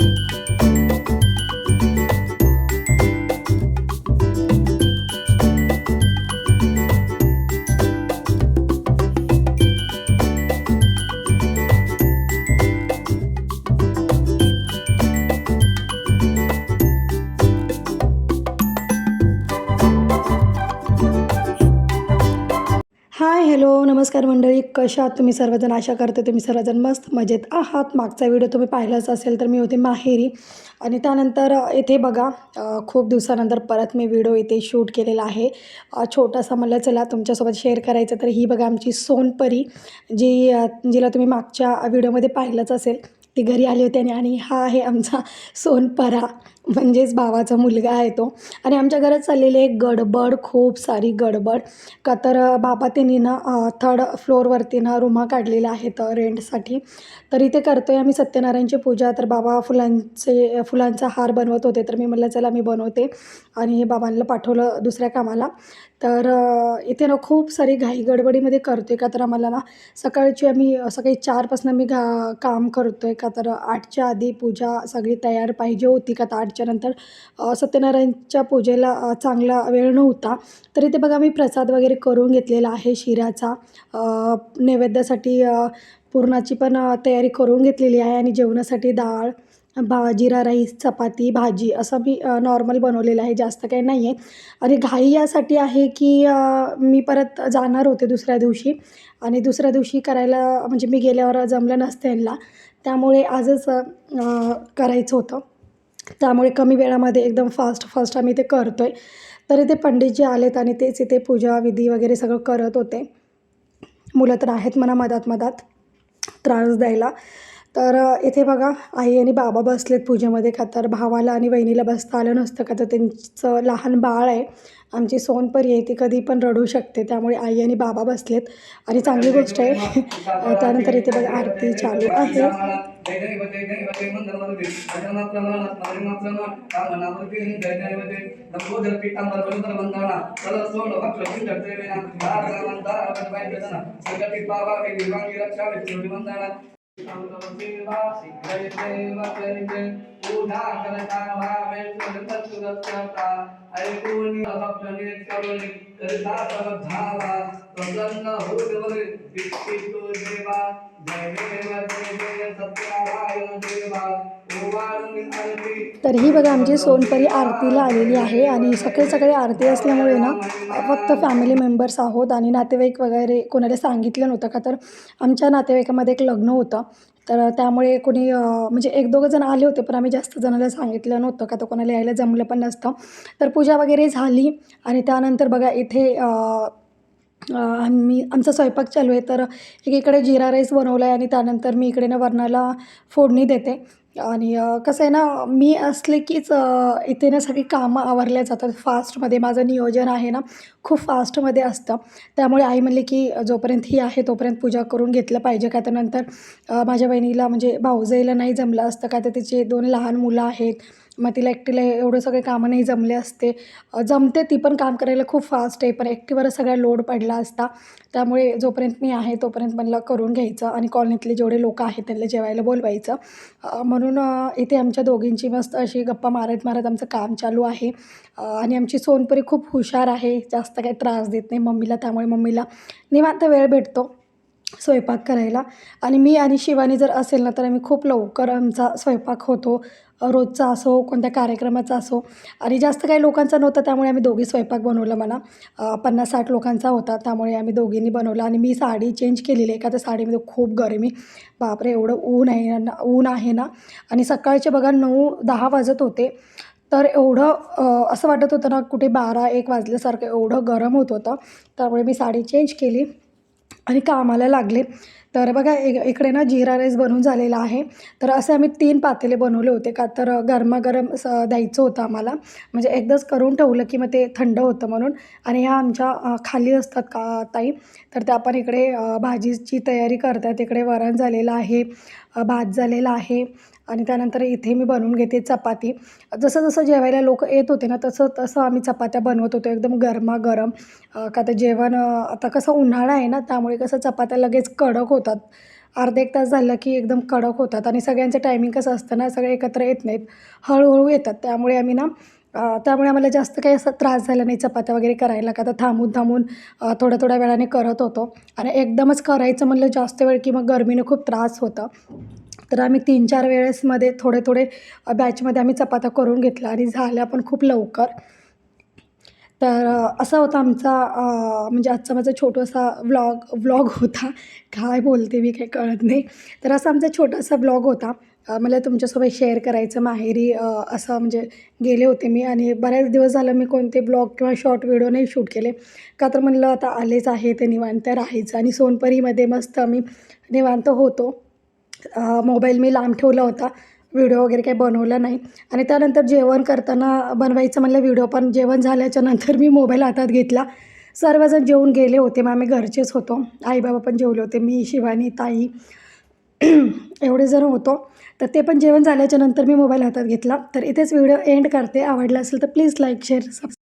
you. Hi hello नमस्कार मंडळी. कशा आहात तुम्ही सर्वजण? आशा करते तुम्ही सर्वजण मस्त मजेत आहात. मागचा व्हिडिओ तुम्ही पाहिलाच असेल तर मी होते माहेरी. आणि त्यानंतर येथे इथे बघा खूप दिवसानंतर परत मी व्हिडिओ इथे शूट केलेला आहे. छोटासा म्हणलं चला तुमच्यासोबत शेअर करायचं तर ही बघा आमची सोनपरी जी जिला तुम्ही मागच्या व्हिडिओमध्ये पाहिलंच असेल. ती घरी आली होती आणि आणि हा आहे आमचा सोनपरा म्हणजेच भावाचा मुलगा आहे तो. आणि आमच्या घरात चाललेली एक गडबड खूप सारी गडबड. का तर बाबा त्यांनी ना थर्ड फ्लोअरवरती ना रूमा काढलेल्या आहेत रेंटसाठी तर इथे करतो आहे आम्ही सत्यनारायणची पूजा. तर बाबा फुलांचे फुलांचा हार बनवत होते. तर मी म्हटलं चला मी बनवते. आणि हे बाबांना पाठवलं दुसऱ्या कामाला. तर इथे ना खूप सारी घाई गडबडीमध्ये करतो आहे का तर आम्हाला ना सकाळची आम्ही सकाळी चारपासून मी घा काम करतो आहे का तर आठच्या आधी पूजा सगळी तयार पाहिजे होती का तर आठच्या नंतर सत्यनारायणच्या पूजेला चांगला वेळ नव्हता. तरी ते बघा मी प्रसाद वगैरे करून घेतलेला आहे शिऱ्याचा नैवेद्यासाठी पुरणाची पण तयारी करून घेतलेली आहे आणि जेवणासाठी डाळ भा जिरा राईस चपाती भाजी असं मी नॉर्मल बनवलेलं आहे. जास्त काही नाही आहे आणि घाई यासाठी आहे की मी परत जाणार होते दुसऱ्या दिवशी. आणि दुसऱ्या दिवशी करायला म्हणजे मी गेल्यावर जमलं नसतं यांना. त्यामुळे आजच करायचं होतं. त्यामुळे कमी वेळामध्ये एकदम फास्ट फास्ट आम्ही ते करतो आहे तर इथे पंडितजी आलेत आणि तेच इथे पूजा विधी वगैरे सगळं करत होते. मुलं तर आहेत म्हणा मधात मधात त्रास द्यायला. तर इथे बघा आई आणि बाबा बसलेत पूजेमध्ये का तर भावाला आणि वहिनीला बसता आलं नसतं का तर त्यांचं लहान बाळ आहे. आमची सोनपरी आहे ती कधी पण रडू शकते. त्यामुळे आई आणि बाबा बसलेत. आणि चांगली गोष्ट आहे. त्यानंतर इथे बघा आरती चालू आहे. सेवा सिद्धय सेव करते उधा करता भावे सुरत सुरत करता ऐकून अपने करुणी करता सबधावा प्रसन्न हो देवर विक्षितो देवा जय देव देव सत्यनारायण देवा। तर ही बघा आमची सोनपरी आरतीला आलेली आहे आणि सकाळी सकाळी आरती असल्यामुळे ना फक्त फॅमिली मेंबर्स आहोत आणि नातेवाईक वगैरे कोणाला सांगितलं नव्हतं का? तर आमच्या नातेवाईकामध्ये एक लग्न होतं. तर त्यामुळे कोणी म्हणजे एक दोघं जण आले होते पण आम्ही जास्त जणांना सांगितलं नव्हतं का? तर कोणाला यायला जमलं पण नसतं. तर पूजा वगैरे झाली आणि त्यानंतर बघा इथे आम्ही आमचा स्वयंपाक चालू आहे. तर एकीकडे जिरा राईस बनवला आहे आणि त्यानंतर मी इकडे ना वरणाला फोडणी देते. आणि कसं आहे ना मी असले कीच इथे ना सगळी कामं आवरल्या जातात. फास्टमध्ये माझं नियोजन आहे ना खूप फास्टमध्ये असतं. त्यामुळे आई म्हणली की जोपर्यंत ही आहे तोपर्यंत पूजा करून घेतलं पाहिजे. का तर नंतर माझ्या बहिणीला म्हणजे भाऊजाईला नाही जमलं असतं. का तर तिचे दोन लहान मुलं आहेत. मग तिला एकटीला एवढं सगळे कामं नाही जमले असते. जमते ती पण काम करायला खूप फास्ट आहे. पण एकटीवर सगळा लोड पडला असता. त्यामुळे जोपर्यंत मी आहे तोपर्यंत मला करून घ्यायचं आणि कॉलनीतले जेवढे लोक आहेत त्यांना जेवायला बोलवायचं. म्हणून इथे आमच्या दोघींची मस्त अशी गप्पा मारत मारत आमचं काम चालू आहे. आणि आमची सोनपरी खूप हुशार आहे. जास्त काही त्रास देत नाही मम्मीला. त्यामुळे मम्मीला निवांत वेळ भेटतो. स्वयंपाक करायला. आणि मी आणि शिवानी जर असेल ना तर आम्ही खूप लवकर आमचा स्वयंपाक होतो. रोजचा असो कोणत्या कार्यक्रमाचा असो. आणि जास्त काही लोकांचा नव्हता त्यामुळे आम्ही दोघी स्वयंपाक बनवला म्हणा. पन्नास साठ लोकांचा होता त्यामुळे आम्ही दोघींनी बनवला. आणि मी साडी चेंज केलेली आहे का त्या साडीमध्ये खूप गरमी. बापरे एवढं ऊन आहे ना ऊन आहे ना. आणि सकाळचे बघा नऊ दहा वाजत होते. तर एवढं असं वाटत होतं ना कुठे बारा एक वाजल्यासारखं एवढं गरम होत होतं. त्यामुळे मी साडी चेंज केली. आणि कामाला लागले. तर बघा एक इकडे ना जिरा राईस बनवून झालेला आहे. तर असे आम्ही तीन पातेले बनवले होते का तर गरमागरम स द्यायचं होतं आम्हाला. म्हणजे एकदाच करून ठेवलं की मग ते थंड होतं म्हणून. आणि ह्या आमच्या खाली असतात का ताई? तर त्या पण इकडे भाजीची तयारी करतात. इकडे वरण झालेलं आहे भात झालेला आहे. आणि त्यानंतर इथे मी बनवून घेते चपाती. जसं जसं जेवायला लोक येत होते ना तसं तसं आम्ही चपात्या बनवत होतो. एकदम गरमागरम का तर जेवण आता कसं उन्हाळा आहे ना त्यामुळे कसं चपात्या लगेच कडक होतात. अर्धा एक तास झालं की एकदम कडक होतात आणि सगळ्यांचं टायमिंग कसं असतं ना सगळे एकत्र येत नाहीत. हळूहळू येतात. त्यामुळे आम्ही ना त्यामुळे आम्हाला जास्त काही असा त्रास झाला नाही चपात्या वगैरे करायला. का तर थांबून थांबून थोड्या थोड्या वेळाने करत होतो. आणि एकदमच करायचं म्हणलं जास्त वेळ की मग गरमीनं खूप त्रास होतं. तर आम्ही तीन चार वेळेसमध्ये थोडे थोडे बॅचमध्ये आम्ही चपात्या करून घेतल्या आणि झाल्या पण खूप लवकर. तर असा होता आमचा म्हणजे आजचा माझा छोटासा व्लॉग व्लॉग होता. काय बोलते मी काही कळत नाही. तर असा आमचा छोटासा व्लॉग होता. मला तुमच्यासोबत शेअर करायचं माहेरी असं म्हणजे गेले होते मी आणि बऱ्याच दिवस झालं मी कोणते ब्लॉग किंवा शॉर्ट व्हिडिओ नाही शूट केले. का तर म्हणलं आता आलेच आहे ते निवांत राहायचं आणि सोनपरीमध्ये मस्त आम्ही निवांत होतो. मोबाईल मी लांब ठेवला होता. व्हिडिओ वगैरे काही बनवला नाही. आणि त्यानंतर जेवण करताना बनवायचं म्हणलं व्हिडिओ पण जेवण झाल्याच्यानंतर मी मोबाईल हातात घेतला. सर्वजण जेवून गेले होते. मग आम्ही घरचेच होतो. आई बाबा पण जेवले होते. मी शिवानी ताई एवढे जण होतो. तर ते पण जेवण झाल्याच्यानंतर मी मोबाईल हातात घेतला. तर इथेच व्हिडिओ एंड करते. आवडला असेल तर प्लीज लाईक शेअर सबस्क्राईब